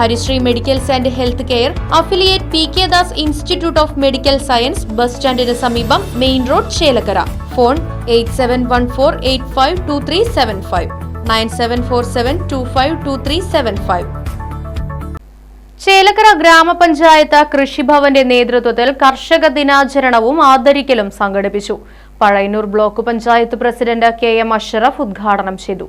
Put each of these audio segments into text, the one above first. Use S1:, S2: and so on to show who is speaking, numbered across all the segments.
S1: Harisree medicals and health care affiliate P K Das institute of medical science bus സ്റ്റാൻഡിന് സമീപം main road Chelakkara. Phone eight seven one four eight five two three seven five. Nine seven four seven two five two three seven five. Chelakkara ഗ്രാമപഞ്ചായത്ത് കൃഷിഭവന്റെ നേതൃത്വത്തിൽ കർഷക ദിനാചരണവും ആദരിക്കലും സംഘടിപ്പിച്ചു. Pazhayannur block panchayat president K M Ashraf ഉദ്ഘാടനം ചെയ്തു.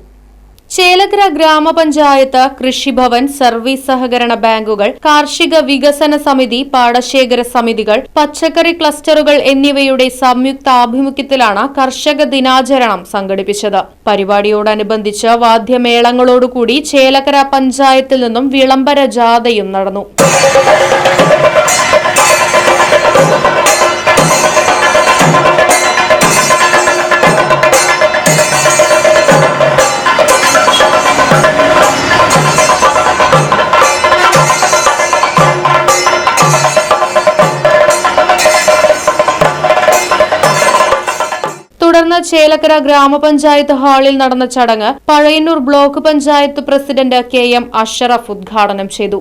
S1: ചേലക്കര ഗ്രാമപഞ്ചായത്ത് കൃഷിഭവൻ സർവീസ് സഹകരണ ബാങ്കുകൾ കാർഷിക വികസന സമിതി പാടശേഖര സമിതികൾ പച്ചക്കറി ക്ലസ്റ്ററുകൾ എന്നിവയുടെ സംയുക്ത ആഭിമുഖ്യത്തിലാണ് കർഷക ദിനാചരണം സംഘടിപ്പിച്ചത്. പരിപാടിയോടനുബന്ധിച്ച് വാദ്യമേളങ്ങളോടുകൂടി ചേലക്കര പഞ്ചായത്തിൽ നിന്നും വിളംബര ജാഥയും നടന്നു. തുടർന്ന് ചേലക്കര ഗ്രാമപഞ്ചായത്ത് ഹാളിൽ നടന്ന ചടങ്ങ് Pazhayannur block panchayat president K M Ashraf ഉദ്ഘാടനം ചെയ്തു.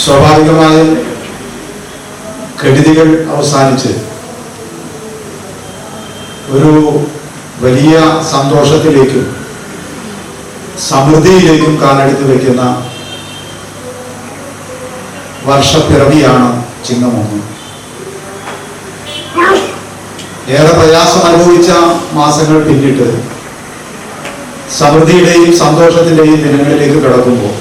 S2: സ്വാഭാവികമായും കെടുതികൾ അവസാനിച്ച് ഒരു വലിയ സന്തോഷത്തിലേക്കും സമൃദ്ധിയിലേക്കും കാലെടുത്ത് വയ്ക്കുന്ന വർഷപ്പിറവിയാണ് ചിങ്ങമൊന്ന് ഏറെ പ്രയാസം അനുഭവിച്ച മാസങ്ങൾ പിന്നിട്ട് സമൃദ്ധിയുടെയും സന്തോഷത്തിന്റെയും ദിനങ്ങളിലേക്ക് കടക്കുമ്പോൾ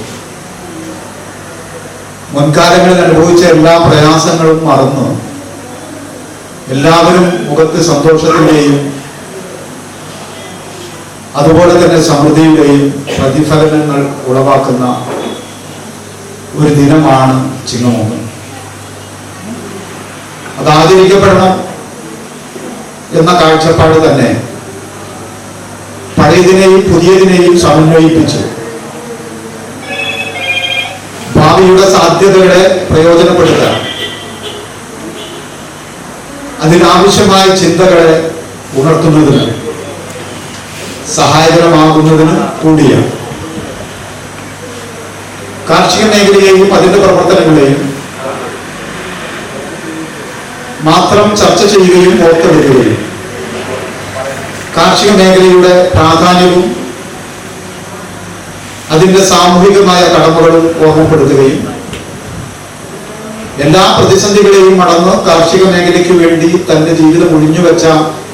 S2: മുൻകാലങ്ങളിൽ അനുഭവിച്ച എല്ലാ പ്രയാസങ്ങളും മറന്ന്. എല്ലാവരും മുഖത്ത് സന്തോഷത്തിന്റെയും അതുപോലെ തന്നെ സമൃദ്ധിയുടെയും പ്രതിഫലനങ്ങൾ ഉളവാക്കുന്ന ഒരു ദിനമാണ് ചിങ്ങമോഹൻ അത് ആദരിക്കപ്പെടണം എന്ന കാഴ്ചപ്പാട് തന്നെ പഴയതിനെയും പുതിയതിനെയും സമന്വയിപ്പിച്ചു. ഭാവിയുടെ സാധ്യതകളെ പ്രയോജനപ്പെടുത്തുക. അതിനാവശ്യമായ ചിന്തകളെ ഉണർത്തുന്നതിന് സഹായകരമാകുന്നതിന് കൂടിയാണ്. കാർഷിക മേഖലയെയും അതിന്റെ പ്രവർത്തനങ്ങളെയും മാത്രം ചർച്ച ചെയ്യുകയും ഓർത്തെടുക്കുകയും കാർഷിക മേഖലയുടെ പ്രാധാന്യവും അതിന്റെ സാമൂഹികമായ കടമകൾ ഓർമ്മപ്പെടുത്തുകയും എല്ലാ പ്രതിസന്ധികളെയും മടന്ന് കാർഷിക മേഖലയ്ക്ക് വേണ്ടി തന്റെ ജീവിതം ഒഴിഞ്ഞുവെച്ച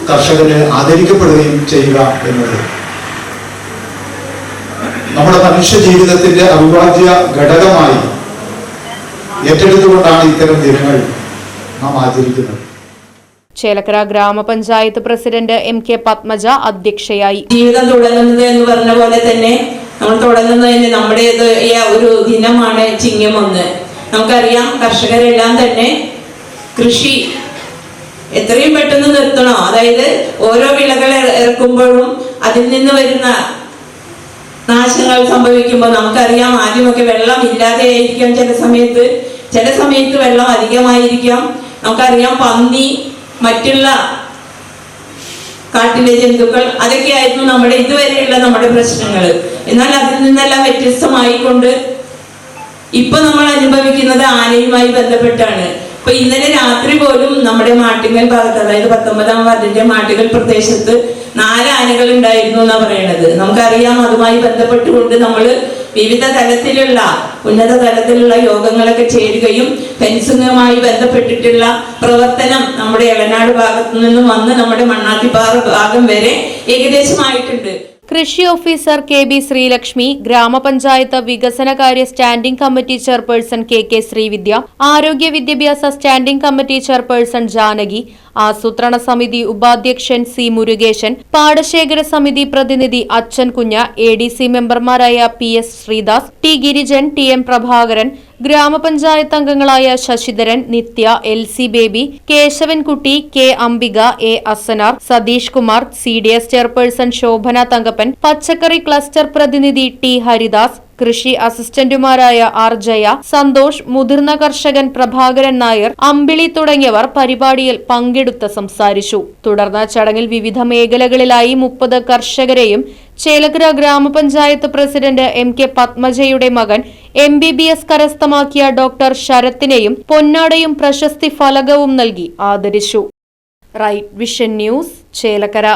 S2: കർഷകരെ ആദരിക്കപ്പെടുകയും ചെയ്യുക എന്നത്. നമ്മുടെ മനുഷ്യ ജീവിതത്തിന്റെ അവിഭാജ്യ ഘടകമായി ഏറ്റെടുത്തുകൊണ്ടാണ് ഇത്തരം ദിനങ്ങൾ നാം ആചരിക്കുന്നത്.
S1: ചേലക്കര ഗ്രാമപഞ്ചായത്ത് പ്രസിഡന്റ് എം കെ പത്മജ അധ്യക്ഷയായി.
S3: ജീവിതം തുടങ്ങുന്നത് എന്ന് പറഞ്ഞ പോലെ തന്നെ നമ്മൾ തുടങ്ങുന്നതിന് നമ്മുടേത് ഒരു ദിനമാണ് ചിങ്ങമൊന്ന് നമുക്കറിയാം കർഷകരെല്ലാം തന്നെ കൃഷി എത്രയും പെട്ടെന്ന് നിർത്തണം. അതായത് ഓരോ വിളകൾ ഇറ- ഇറക്കുമ്പോഴും അതിൽ നിന്ന് വരുന്ന നാശങ്ങൾ സംഭവിക്കുമ്പോൾ നമുക്കറിയാം ആദ്യമൊക്കെ വെള്ളം ഇല്ലാതെ ആയിരിക്കാം ചില സമയത്ത്. ചില സമയത്ത് വെള്ളം അധികമായിരിക്കാം. നമുക്കറിയാം പന്നി മറ്റുള്ള കാട്ടിലെ ജന്തുക്കൾ അതൊക്കെയായിരുന്നു നമ്മുടെ ഇതുവരെയുള്ള നമ്മുടെ പ്രശ്നങ്ങൾ എന്നാൽ അതിൽ നിന്നെല്ലാം വ്യത്യസ്തമായിക്കൊണ്ട് ഇപ്പൊ നമ്മൾ അനുഭവിക്കുന്നത് ആനയുമായി ബന്ധപ്പെട്ടാണ്. ഇപ്പൊ ഇന്നലെ രാത്രി പോലും നമ്മുടെ മാട്ടിങ്ങൽ ഭാഗത്ത് അതായത് പത്തൊമ്പതാം വാർഡിന്റെ മാട്ടുകൾ പ്രദേശത്ത് നാല് ആനകൾ ഉണ്ടായിരുന്നു എന്നാ പറയണത്. നമുക്കറിയാം അതുമായി ബന്ധപ്പെട്ടുകൊണ്ട് നമ്മൾ വിവിധ തലത്തിലുള്ള ഉന്നത തലത്തിലുള്ള യോഗങ്ങളൊക്കെ ചേരുകയും ഫെൻസിങ്ങുമായി ബന്ധപ്പെട്ടിട്ടുള്ള പ്രവർത്തനം നമ്മുടെ ഇളനാട് ഭാഗത്തു നിന്നും വന്ന് നമ്മുടെ മണ്ണാത്തിപ്പാറ ഭാഗം വരെ ഏകദേശമായിട്ടുണ്ട്.
S1: കൃഷി ഓഫീസർ കെ ബി ശ്രീലക്ഷ്മി ഗ്രാമപഞ്ചായത്ത് വികസനകാര്യ standing committee chairperson K K Sreevidya ആരോഗ്യ വിദ്യാഭ്യാസ സ്റ്റാൻഡിംഗ് കമ്മിറ്റി ചെയർപേഴ്സൺ ജാനകി ആസൂത്രണ സമിതി ഉപാധ്യക്ഷൻ സി മുരുകേശൻ പാടശേഖര സമിതി പ്രതിനിധി അച്ഛൻ കുഞ്ഞ എ ഡി സി മെമ്പർമാരായ P S Sreedas T Girijan T M Prabhakaran ഗ്രാമപഞ്ചായത്ത് അംഗങ്ങളായ Sasidharan Nithya L C Baby Kesavankutty K Ambika A Asanar Satheesh Kumar C D S chairperson Sobhana Thankappan പച്ചക്കറി ക്ലസ്റ്റർ പ്രതിനിധി T Haridas കൃഷി അസിസ്റ്റന്റുമാരായ R Jaya Santhosh മുതിർന്ന കർഷകൻ പ്രഭാകരൻ നായർ അമ്പിളി തുടങ്ങിയവർ പരിപാടിയിൽ പങ്കെടുത്ത് സംസാരിച്ചു. തുടർന്ന് ചടങ്ങിൽ വിവിധ മേഖലകളിലായി മുപ്പത് കർഷകരെയും ചേലക്കര ഗ്രാമപഞ്ചായത്ത് പ്രസിഡന്റ് എം കെ പത്മജയുടെ മകൻ എം ബി ബി എസ് കരസ്ഥമാക്കിയ ഡോക്ടർ ശരത്തിനെയും പൊന്നാടയും പ്രശസ്തി ഫലകവും നൽകി ആദരിച്ചു. Right vision news Chelakkara.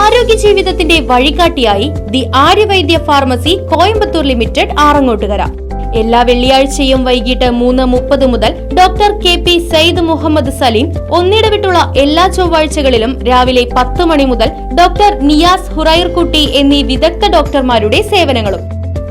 S1: ആരോഗ്യ ജീവിതത്തിന്റെ വഴികാട്ടിയായി the Aryavaidya pharmacy Coimbatore limited Arangottukara. എല്ലാ വെള്ളിയാഴ്ചയും വൈകിട്ട് മൂന്ന് മുപ്പത് മുതൽ doctor K P Syed Muhammad Saleem ഒന്നിടവിട്ടുള്ള എല്ലാ ചൊവ്വാഴ്ചകളിലും രാവിലെ പത്ത് മണി മുതൽ ഡോക്ടർ നിയാസ് ഹുറൈർകുട്ടി എന്നീ വിദഗ്ധ ഡോക്ടർമാരുടെ സേവനങ്ങളും